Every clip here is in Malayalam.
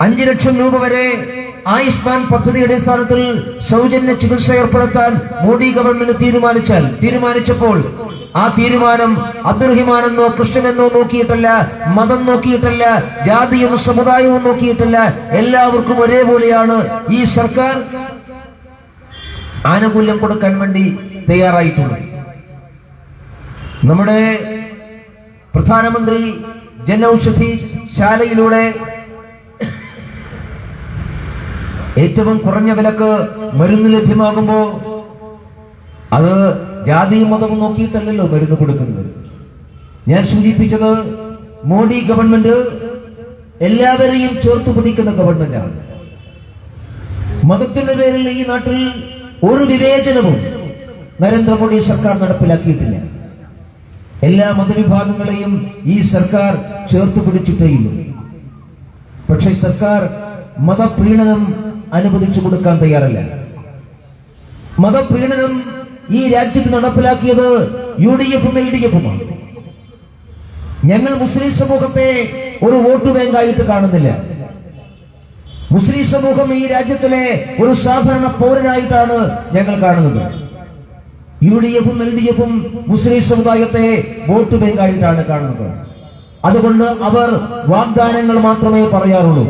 അഞ്ചു ലക്ഷം രൂപ വരെ ആയുഷ്മാൻ പദ്ധതിയുടെ അടിസ്ഥാനത്തിൽ സൗജന്യ ചികിത്സ ഏർപ്പെടുത്താൻ മോഡി ഗവൺമെന്റ് തീരുമാനിച്ചാൽ തീരുമാനിച്ചപ്പോൾ ആ തീരുമാനം അബ്ദുറഹിമാനെന്നോ കൃഷ്ണനെന്നോ നോക്കിയിട്ടല്ല മതം നോക്കിയിട്ടല്ല ജാതിയും സമുദായവും നോക്കിയിട്ടല്ല എല്ലാവർക്കും ഒരേപോലെയാണ് ഈ സർക്കാർ ആനുകൂല്യം കൊടുക്കാൻ വേണ്ടി തയ്യാറായിട്ടുള്ളത് നമ്മുടെ പ്രധാനമന്ത്രി ജനൌഷധി ശാലയിലൂടെ ഏറ്റവും കുറഞ്ഞ വിലക്ക് മരുന്ന് ലഭ്യമാകുമ്പോ അത് ജാതിയും മതവും നോക്കിയിട്ടല്ലല്ലോ മരുന്ന് കൊടുക്കുന്നത്. ഞാൻ സൂചിപ്പിച്ചത് മോഡി ഗവൺമെന്റ് എല്ലാവരെയും ചേർത്ത് പിടിക്കുന്ന ഗവൺമെന്റാണ്. മതത്തിന്റെ പേരിൽ ഈ നാട്ടിൽ ഒരു വിവേചനവും നരേന്ദ്രമോദി സർക്കാർ നടപ്പിലാക്കിയിട്ടില്ല. എല്ലാ മതവിഭാഗങ്ങളെയും ഈ സർക്കാർ ചേർത്ത് പിടിച്ചിട്ടേയുള്ളൂ. പക്ഷേ സർക്കാർ മതപ്രീണനം അനുവദിച്ചു കൊടുക്കാൻ തയ്യാറല്ല. മതപ്രീണനം ഈ രാജ്യത്ത് നടപ്പിലാക്കിയത് യു ഡി എഫും എൽ ഡി എഫുമാണ് ഞങ്ങൾ മുസ്ലിം സമൂഹത്തെ ഒരു വോട്ട് ബാങ്കായിട്ട് കാണുന്നില്ല. മുസ്ലിം സമൂഹം ഈ രാജ്യത്തിലെ ഒരു സാധാരണ പൗരനായിട്ടാണ് ഞങ്ങൾ കാണുന്നത്. യു ഡി എഫും എൽ ഡി എഫും മുസ്ലിം സമുദായത്തെ വോട്ട് ബാങ്കായിട്ടാണ് കാണുന്നത്. അതുകൊണ്ട് അവർ വാഗ്ദാനങ്ങൾ മാത്രമേ പറയാറുള്ളൂ.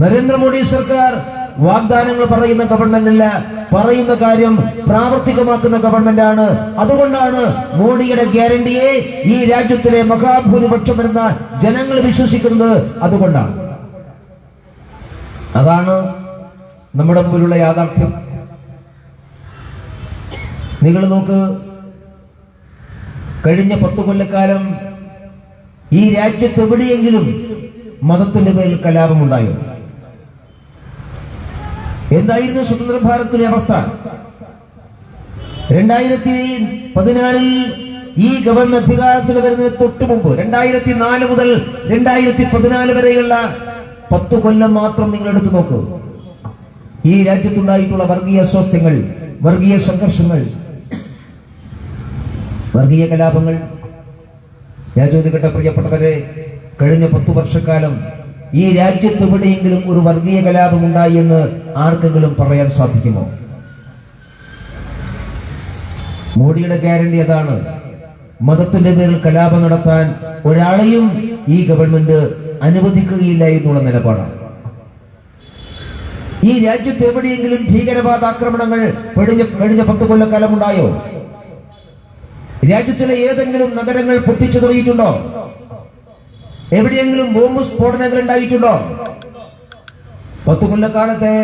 നരേന്ദ്രമോദി സർക്കാർ വാഗ്ദാനങ്ങൾ പറയുന്ന ഗവൺമെന്റ് അല്ല പറയുന്ന കാര്യം പ്രാവർത്തികമാക്കുന്ന ഗവൺമെന്റ് ആണ് അതുകൊണ്ടാണ് മോഡിയുടെ ഗ്യാരണ്ടിയെ ഈ രാജ്യത്തിലെ മഹാഭൂരിപക്ഷം വരുന്ന ജനങ്ങൾ വിശ്വസിക്കുന്നത്. അതുകൊണ്ടാണ്. അതാണ് നമ്മുടെ മുമ്പിലുള്ള യാഥാർത്ഥ്യം. നിങ്ങൾ നോക്ക് കഴിഞ്ഞ പത്തു കൊല്ലക്കാലം ഈ രാജ്യത്ത് എവിടെയെങ്കിലും മതത്തിന്റെ പേരിൽ കലാപമുണ്ടായോ? എന്തായിരുന്നു സ്വതന്ത്ര ഭാരതത്തിലെ അവസ്ഥ? രണ്ടായിരത്തി പതിനാലിൽ ഈ ഗവൺമെന്റ് അധികാരത്തിൽ വരുന്നതിന് തൊട്ടു മുമ്പ് രണ്ടായിരത്തി നാല് മുതൽ രണ്ടായിരത്തി പതിനാല് വരെയുള്ള പത്തു കൊല്ലം മാത്രം നിങ്ങൾ എടുത്തു നോക്കൂ. ഈ രാജ്യത്തുണ്ടായിട്ടുള്ള വർഗീയ സ്വാസ്ഥ്യങ്ങൾ വർഗീയ സംഘർഷങ്ങൾ വർഗീയ കലാപങ്ങൾ. ഞാൻ ചോദിക്കട്ടെ പ്രിയപ്പെട്ടവരെ കഴിഞ്ഞ പത്തു വർഷക്കാലം ഈ രാജ്യത്ത് എവിടെയെങ്കിലും ഒരു വർഗീയ കലാപം ഉണ്ടായി എന്ന് ആർക്കെങ്കിലും പറയാൻ സാധിക്കുമോ? മോഡിയുടെ ഗ്യാരണ്ടി അതാണ്. മതത്തിന്റെ പേരിൽ കലാപം നടത്താൻ ഒരാളെയും ഈ ഗവൺമെന്റ് അനുവദിക്കുകയില്ല എന്നുള്ള നിലപാടാണ്. ഈ രാജ്യത്ത് എവിടെയെങ്കിലും ഭീകരവാദ ആക്രമണങ്ങൾ കഴിഞ്ഞ കഴിഞ്ഞ പത്ത് കൊല്ലക്കാലം ഉണ്ടായോ രാജ്യത്തിലെ ഏതെങ്കിലും നഗരങ്ങൾ പൊട്ടിച്ചു തുടങ്ങിയിട്ടുണ്ടോ എവിടെയെങ്കിലും ബോംബ് സ്ഫോടനങ്ങൾ ഉണ്ടായിട്ടുണ്ടോ? പത്ത് കൊല്ലക്കാലത്തെ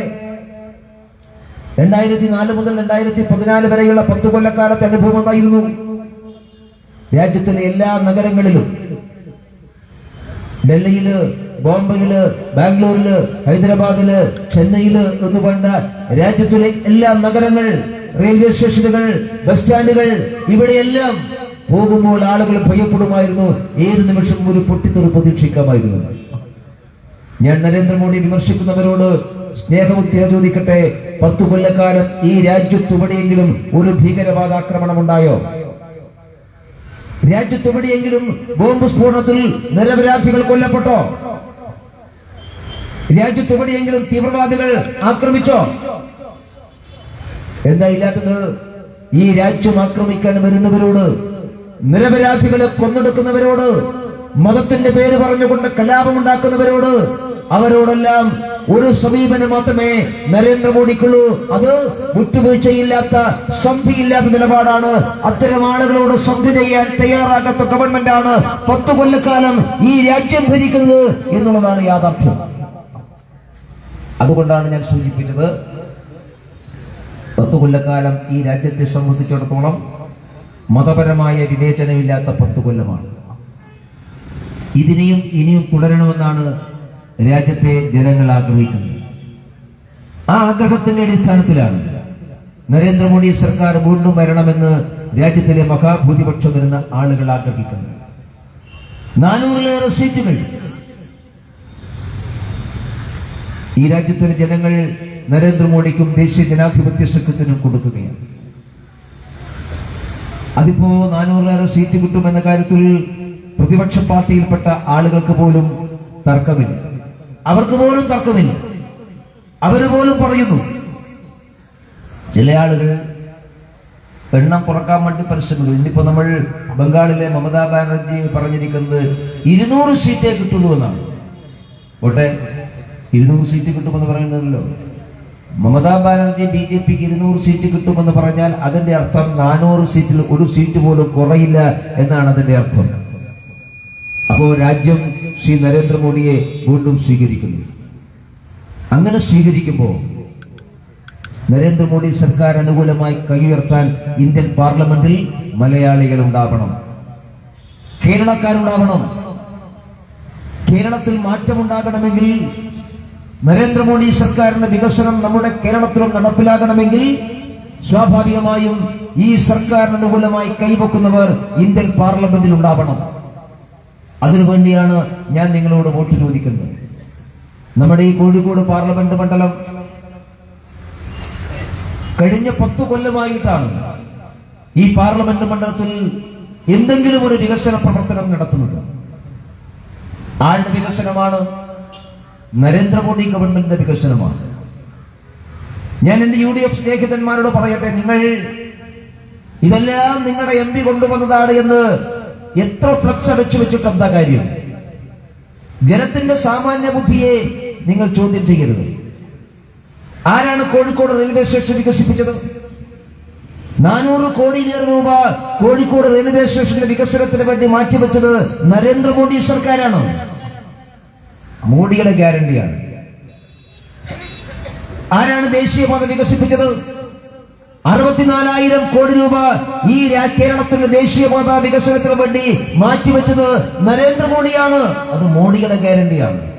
രണ്ടായിരത്തി നാല് മുതൽ രണ്ടായിരത്തി പതിനാല് വരെയുള്ള പത്ത് കൊല്ലക്കാലത്തെ അനുഭവം എന്തായിരുന്നു? രാജ്യത്തിലെ എല്ലാ നഗരങ്ങളിലും ഡൽഹിയിൽ ബോംബെയിൽ ബാംഗ്ലൂരിൽ ഹൈദരാബാദിൽ ചെന്നൈയിൽ എന്ന് വേണ്ട രാജ്യത്തിലെ എല്ലാ നഗരങ്ങൾ റെയിൽവേ സ്റ്റേഷനുകൾ ബസ് സ്റ്റാൻഡുകൾ ഇവിടെയെല്ലാം പോകുമ്പോൾ ആളുകൾ ഭയപ്പെടുമായിരുന്നു. ഏത് നിമിഷവും ഒരു പൊട്ടിത്തെറി പ്രതീക്ഷിക്കാമായിരുന്നു. ഞാൻ നരേന്ദ്രമോദി വിമർശിക്കുന്നവരോട് സ്നേഹമുക്തിയ ചോദിക്കട്ടെ പത്തു കൊല്ലക്കാലം ഈ രാജ്യത്തുവിടെയെങ്കിലും ഒരു ഒരു ഭീകരവാദാക്രമണം ഉണ്ടായോ രാജ്യത്തുവിടെയെങ്കിലും ബോംബ് സ്ഫോടനത്തിൽ നിരപരാധികൾ കൊല്ലപ്പെട്ടോ? രാജ്യത്തുവിടെയെങ്കിലും തീവ്രവാദികൾ ആക്രമിച്ചോ? എന്താ ഇല്ലാത്തത്? ഈ രാജ്യം ആക്രമിക്കാൻ വരുന്നവരോട് നിരപരാധികളെ കൊന്നെടുക്കുന്നവരോട് മതത്തിന്റെ പേര് പറഞ്ഞുകൊണ്ട് കലാപമുണ്ടാക്കുന്നവരോട് അവരോടെല്ലാം ഒരു സമീപനം മാത്രമേ നരേന്ദ്രമോദിക്കുള്ളൂ. അത് വിട്ടുവീഴ്ചയില്ലാത്ത സന്ധിയില്ലാത്ത നിലപാടാണ്. അത്തരം ആളുകളോട് സന്ധി ചെയ്യാൻ തയ്യാറാകാത്ത ഗവൺമെന്റ് ആണ് പത്തു കൊല്ലക്കാലം ഈ രാജ്യം ഭരിക്കുന്നത് എന്നുള്ളതാണ് യാഥാർത്ഥ്യം. അതുകൊണ്ടാണ് ഞാൻ സൂചിപ്പിച്ചത് പത്തു കൊല്ലക്കാലം ഈ രാജ്യത്തെ സംബന്ധിച്ചിടത്തോളം മതപരമായ വിവേചനമില്ലാത്ത പത്തു കൊല്ലമാണ് ഇതിനെയും ഇനിയും തുടരണമെന്നാണ് രാജ്യത്തെ ജനങ്ങൾ ആഗ്രഹിക്കുന്നത്. ആ ആഗ്രഹത്തിന്റെ അടിസ്ഥാനത്തിലാണ് നരേന്ദ്രമോദി സർക്കാർ വീണ്ടും വരണമെന്ന് രാജ്യത്തിലെ മഹാഭൂരിപക്ഷം വരുന്ന ആളുകൾ ആഗ്രഹിക്കുന്നത്. നാനൂറിലേറെ സീറ്റുകൾ. ഈ രാജ്യത്തിലെ ജനങ്ങൾ നരേന്ദ്രമോദിക്കും ദേശീയ ജനാധിപത്യ സഖ്യത്തിനും കൊടുക്കുകയാണ്. അതിപ്പോ നാനൂറിലേറെ സീറ്റ് കിട്ടുമെന്ന കാര്യത്തിൽ പ്രതിപക്ഷ പാർട്ടിയിൽപ്പെട്ട ആളുകൾക്ക് പോലും തർക്കമില്ല. അവർക്ക് പോലും തർക്കമില്ല. അവർ പോലും പറയുന്നു ചില ആളുകൾ എണ്ണം കുറയ്ക്കാൻ വേണ്ടി പരിശ്രമിക്കുന്നു. ഇന്നിപ്പോ നമ്മൾ ബംഗാളിലെ മമതാ ബാനർജി പറഞ്ഞിരിക്കുന്നത് ഇരുന്നൂറ് സീറ്റേ കിട്ടുള്ളൂ എന്നാണ്. ഓട്ടെ ഇരുന്നൂറ് സീറ്റ് കിട്ടുമെന്ന് പറയുന്നതല്ലോ. മമതാ ബാനർജി ബി ജെ പിക്ക് ഇരുന്നൂറ് സീറ്റ് കിട്ടുമെന്ന് പറഞ്ഞാൽ അതിന്റെ അർത്ഥം നാനൂറ് സീറ്റിൽ ഒരു സീറ്റ് പോലും കുറയില്ല എന്നാണ് അതിന്റെ അർത്ഥം. അപ്പോ രാജ്യം ശ്രീ നരേന്ദ്രമോദിയെ വീണ്ടും സ്വീകരിക്കുന്നു. അങ്ങനെ സ്വീകരിക്കുമ്പോൾ നരേന്ദ്രമോദി സർക്കാർ അനുകൂലമായി കൈയുയർത്താൻ ഇന്ത്യൻ പാർലമെന്റിൽ മലയാളികൾ ഉണ്ടാവണം. കേരളക്കാരുണ്ടാവണം. കേരളത്തിൽ മാറ്റമുണ്ടാകണമെങ്കിൽ നരേന്ദ്രമോദി സർക്കാരിന്റെ വികസനം നമ്മുടെ കേരളത്തിലും നടപ്പിലാകണമെങ്കിൽ സ്വാഭാവികമായും ഈ സർക്കാരിന് അനുകൂലമായി കൈവക്കുന്നവർ ഇന്ത്യൻ പാർലമെന്റിൽ ഉണ്ടാവണം. അതിനുവേണ്ടിയാണ് ഞാൻ നിങ്ങളോട് വോട്ട് ചോദിക്കുന്നത്. നമ്മുടെ ഈ കോഴിക്കോട് പാർലമെന്റ് മണ്ഡലം കഴിഞ്ഞ പത്ത് കൊല്ലമായിട്ടാണ് ഈ പാർലമെന്റ് മണ്ഡലത്തിൽ എന്തെങ്കിലും ഒരു വികസന പ്രവർത്തനം നടത്തുന്നത്. ആരുടെ വികസനമാണ്? നരേന്ദ്രമോദി ഗവൺമെന്റിന്റെ വികസനമാണ്. ഞാൻ എന്റെ യു ഡി എഫ് സ്നേഹിതന്മാരോട് പറയട്ടെ നിങ്ങൾ ഇതെല്ലാം നിങ്ങളുടെ എം പി കൊണ്ടുവന്നതാണ് എന്ന് എത്ര ഫ്ലക്സ് അടച്ചു വെച്ചിട്ട് എന്താ കാര്യം? ജനത്തിന്റെ സാമാന്യ ബുദ്ധിയെ നിങ്ങൾ ചോദ്യം ചെയ്യരുത് ആരാണ് കോഴിക്കോട് റെയിൽവേ സ്റ്റേഷൻ വികസിപ്പിച്ചത്? നാനൂറ് കോടി രൂപ കോഴിക്കോട് റെയിൽവേ സ്റ്റേഷന്റെ വികസനത്തിന് വേണ്ടി മാറ്റിവെച്ചത് നരേന്ദ്രമോദി സർക്കാരാണ്. മോഡിയുടെ ഗ്യാരണ്ടിയാണ്. ആരാണ് ദേശീയപാത വികസിപ്പിച്ചത്? അറുപത്തിനാലായിരം കോടി രൂപ ഈ കേരളത്തിന്റെ ദേശീയപാത വികസനത്തിന് വേണ്ടി മാറ്റിവെച്ചത് നരേന്ദ്രമോദിയാണ്. അത് മോഡിയുടെ ഗ്യാരണ്ടിയാണ്.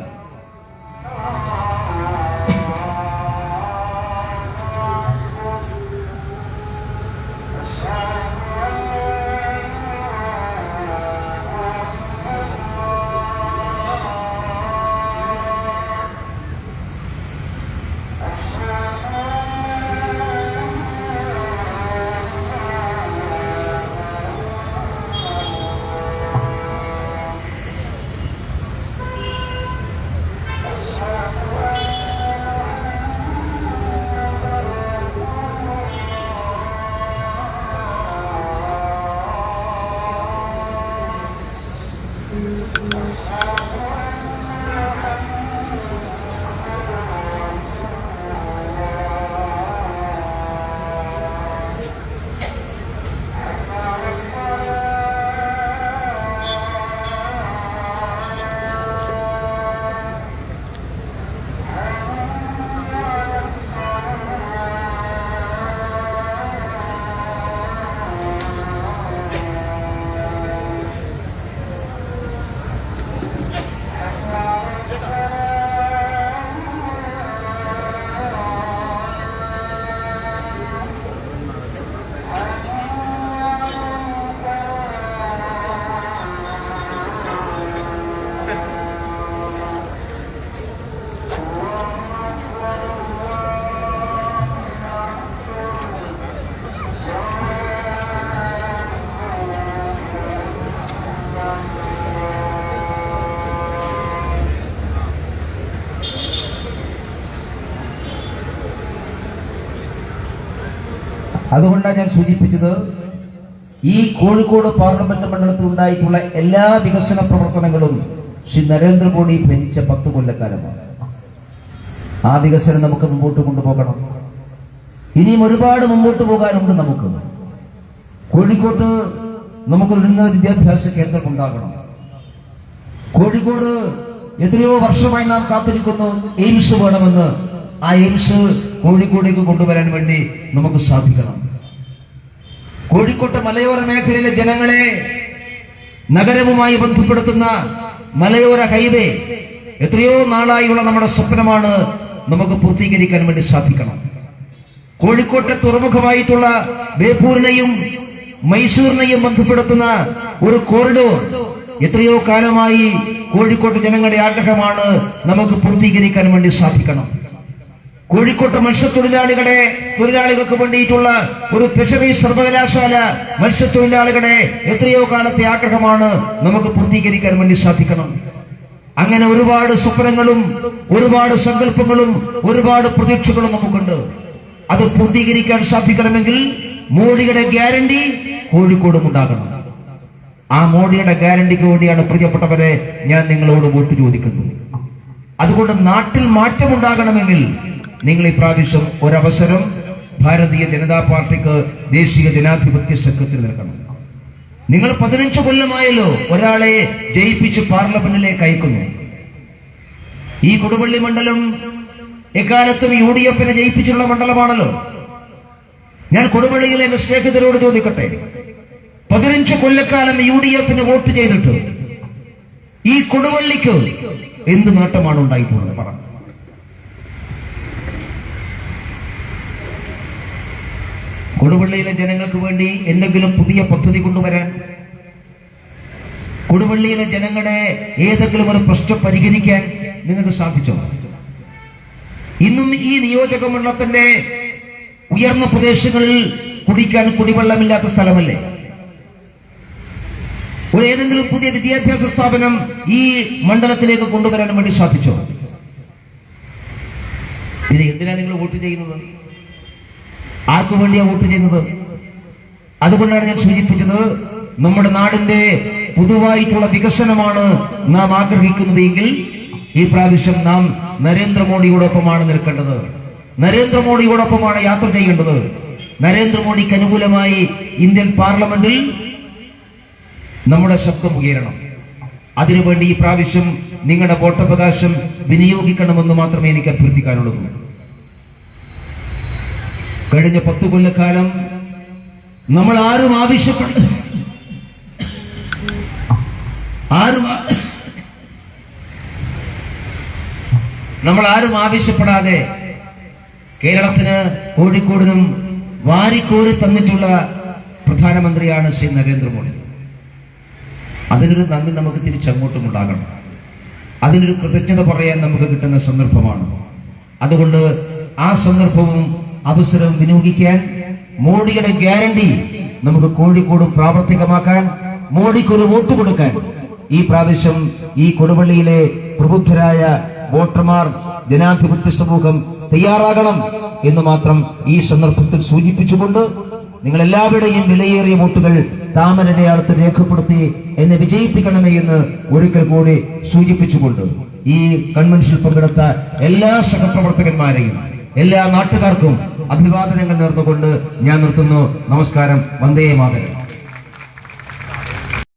അതുകൊണ്ടാണ് ഞാൻ സൂചിപ്പിച്ചത് ഈ കോഴിക്കോട് പാർലമെന്റ് മണ്ഡലത്തിൽ ഉണ്ടായിട്ടുള്ള എല്ലാ വികസന പ്രവർത്തനങ്ങളും ശ്രീ നരേന്ദ്രമോദി ഭരിച്ച പത്ത് കൊല്ലക്കാലമാണ്. ആ വികസനം നമുക്ക് മുമ്പോട്ട് കൊണ്ടുപോകണം. ഇനിയും ഒരുപാട് മുമ്പോട്ട് പോകാനുണ്ട് നമുക്ക്. കോഴിക്കോട്ട് നമുക്ക് ഉന്നത വിദ്യാഭ്യാസ കേന്ദ്രം ഉണ്ടാകണം. കോഴിക്കോട് എത്രയോ വർഷമായി നാം കാത്തിരിക്കുന്നു എയിംസ് വേണമെന്ന്. ആ എയിംസ് കോഴിക്കോടേക്ക് കൊണ്ടുവരാൻ വേണ്ടി നമുക്ക് സാധിക്കണം. കോഴിക്കോട്ടെ മലയോര മേഖലയിലെ ജനങ്ങളെ നഗരവുമായി ബന്ധപ്പെടുത്തുന്ന മലയോര ഹൈവേ എത്രയോ നാളായുള്ള നമ്മുടെ സ്വപ്നമാണ് നമുക്ക് പൂർത്തീകരിക്കാൻ വേണ്ടി സാധിക്കണം. കോഴിക്കോട്ടെ തുറമുഖമായിട്ടുള്ള ബേപ്പൂരിനെയും മൈസൂരിനെയും ബന്ധപ്പെടുത്തുന്ന ഒരു കോറിഡോർ എത്രയോ കാലമായി കോഴിക്കോട്ട് ജനങ്ങളുടെ ആഗ്രഹമാണ് നമുക്ക് പൂർത്തീകരിക്കാൻ വേണ്ടി സാധിക്കണം. കോഴിക്കോട്ട് മത്സ്യത്തൊഴിലാളികളെ തൊഴിലാളികൾക്ക് വേണ്ടിയിട്ടുള്ള ഒരു ഫിഷറി സർവകലാശാല മത്സ്യത്തൊഴിലാളികളെ എത്രയോ കാലത്തെ ആഗ്രഹമാണ് നമുക്ക് പൂർത്തീകരിക്കാൻ വേണ്ടി സാധിക്കണം. അങ്ങനെ ഒരുപാട് സ്വപ്നങ്ങളും ഒരുപാട് സങ്കല്പങ്ങളും ഒരുപാട് പ്രതീക്ഷകളും നമുക്കുണ്ട്. അത് പൂർത്തീകരിക്കാൻ സാധിക്കണമെങ്കിൽ മോഡിയുടെ ഗ്യാരണ്ടി കോഴിക്കോടും ഉണ്ടാകണം. ആ മോഡിയുടെ ഗ്യാരണ്ടിക്ക് വേണ്ടിയാണ് പ്രിയപ്പെട്ടവരെ ഞാൻ നിങ്ങളോട് വോട്ട് ചോദിക്കുന്നത്. അതുകൊണ്ട് നാട്ടിൽ മാറ്റമുണ്ടാകണമെങ്കിൽ നിങ്ങൾ ഈ പ്രാവശ്യം ഒരവസരം ഭാരതീയ ജനതാ പാർട്ടിക്ക് ദേശീയ ജനാധിപത്യ സെക്രട്ടറി നൽകണം നിങ്ങൾ പതിനഞ്ച് കൊല്ലമായല്ലോ ഒരാളെ ജയിപ്പിച്ച് പാർലമെന്റിലേക്ക് അയക്കുന്നു. ഈ കൊടുവള്ളി മണ്ഡലം എക്കാലത്തും യു ഡി എഫിനെ ജയിപ്പിച്ചുള്ള മണ്ഡലമാണല്ലോ. ഞാൻ കൊടുവള്ളിയിലെ എന്റെ സ്നേഹിതരോട് ചോദിക്കട്ടെ. പതിനഞ്ച് കൊല്ലക്കാലം യു ഡി എഫിന് വോട്ട് ചെയ്തിട്ട് ഈ കൊടുവള്ളിക്ക് എന്ത് നേട്ടമാണ് ഉണ്ടായിട്ടുള്ളത് പറ. കൊടുവള്ളിയിലെ ജനങ്ങൾക്ക് വേണ്ടി എന്തെങ്കിലും പുതിയ പദ്ധതി കൊണ്ടുവരാൻ കൊടുവള്ളിയിലെ ജനങ്ങളുടെ ഏതെങ്കിലും ഒരു പ്രശ്നം പരിഹരിക്കാൻ നിങ്ങൾക്ക് സാധിച്ചോ? ഇന്നും ഈ നിയോജക മണ്ഡലത്തിന്റെ ഉയർന്ന പ്രദേശങ്ങളിൽ കുടിക്കാൻ കുടിവെള്ളമില്ലാത്ത സ്ഥലമല്ലേ? ഒരു ഏതെങ്കിലും പുതിയ വിദ്യാഭ്യാസ സ്ഥാപനം ഈ മണ്ഡലത്തിലേക്ക് കൊണ്ടുവരാൻ വേണ്ടി സാധിച്ചോ? പിന്നെ എന്തിനാ നിങ്ങൾ വോട്ട് ചെയ്യുന്നത്? ആർക്കു വേണ്ടിയാ വോട്ട് ചെയ്യുന്നത്? അതുകൊണ്ടാണ് ഞാൻ സൂചിപ്പിച്ചത് നമ്മുടെ നാടിന്റെ പൊതുവായിട്ടുള്ള വികസനമാണ് നാം ആഗ്രഹിക്കുന്നത് എങ്കിൽ ഈ പ്രാവശ്യം നാം നരേന്ദ്രമോദിയോടൊപ്പമാണ് നിൽക്കേണ്ടത്. നരേന്ദ്രമോദിയോടൊപ്പമാണ് യാത്ര ചെയ്യേണ്ടത്. നരേന്ദ്രമോദിക്ക് അനുകൂലമായി ഇന്ത്യൻ പാർലമെന്റിൽ നമ്മുടെ ശബ്ദം ഉയരണം. അതിനുവേണ്ടി ഈ പ്രാവശ്യം നിങ്ങളുടെ വോട്ടവകാശം വിനിയോഗിക്കണമെന്ന് മാത്രമേ എനിക്ക് അഭ്യർത്ഥിക്കാനുള്ളൂ. കഴിഞ്ഞ പത്തു കൊല്ലക്കാലം നമ്മൾ ആരും ആവശ്യപ്പെട്ട ആരും നമ്മൾ ആരും ആവശ്യപ്പെടാതെ കേരളത്തിന് കോഴിക്കോടിനും വാരിക്കോരി തന്നിട്ടുള്ള പ്രധാനമന്ത്രിയാണ് ശ്രീ നരേന്ദ്രമോദി. അതിനൊരു നന്ദി നമുക്ക് തിരിച്ചങ്ങോട്ടും ഉണ്ടാകണം. അതിനൊരു കൃതജ്ഞത പറയാൻ നമുക്ക് കിട്ടുന്ന സന്ദർഭമാണ്. അതുകൊണ്ട് ആ സന്ദർഭവും അവസരവും വിനിയോഗിക്കാൻ മോഡിയുടെ ഗ്യാരണ്ടി നമുക്ക് കോഴിക്കോട് പ്രാവർത്തികമാക്കാൻ മോഡിക്ക് ഒരു വോട്ട് കൊടുക്കാൻ ഈ പ്രാവശ്യം ഈ കൊടുവള്ളിയിലെ പ്രബുദ്ധരായ വോട്ടർമാർ ജനാധിപത്യ സമൂഹം തയ്യാറാകണം എന്ന് മാത്രം ഈ സന്ദർഭത്തിൽ സൂചിപ്പിച്ചുകൊണ്ട് നിങ്ങൾ എല്ലാവരുടെയും വിലയേറിയ വോട്ടുകൾ താമരടയാളത്ത് രേഖപ്പെടുത്തി എന്നെ വിജയിപ്പിക്കണമേ എന്ന് ഒരിക്കൽ കൂടി സൂചിപ്പിച്ചുകൊണ്ട് ഈ കൺവെൻഷനിൽ പങ്കെടുത്ത എല്ലാ സഹപ്രവർത്തകന്മാരെയും എല്ലാ നാട്ടുകാർക്കും അഭിവാദനങ്ങൾ നേർന്നുകൊണ്ട് ഞാൻ നിർത്തുന്നു നമസ്കാരം വന്ദേ മാതരം